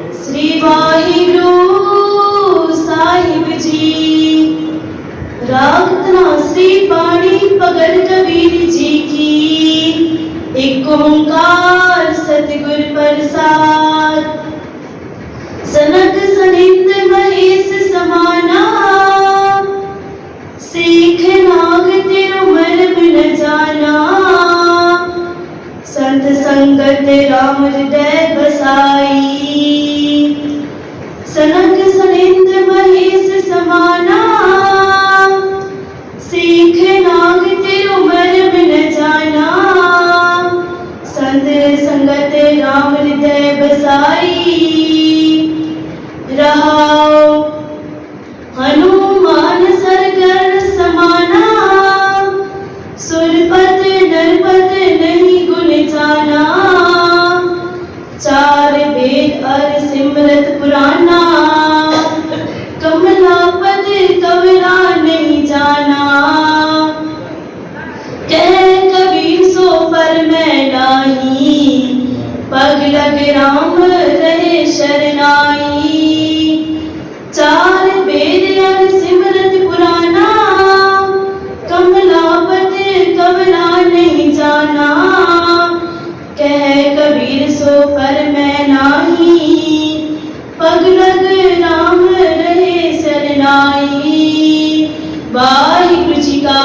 श्री वाहिगुरु साहिब जी। रागतना श्री पाणी भगत कबीर जी की। एक ओंकार सतगुर प्रसाद। सनक सनिंद महेश समाना। सीख नाग तिरुमल बिन जाना। संत संगत राम हृदय बसाई समाना सीख नाग में न जाना। संत संगत राम हृदय बसाई। में राम रहे शरणाई चार वेद अर सिमरत पुराना कमलापत कमला नहीं जाना कह कबीर सो पर मैं नाही पग लग राम रहे शरणाई वाहिगुरु जी का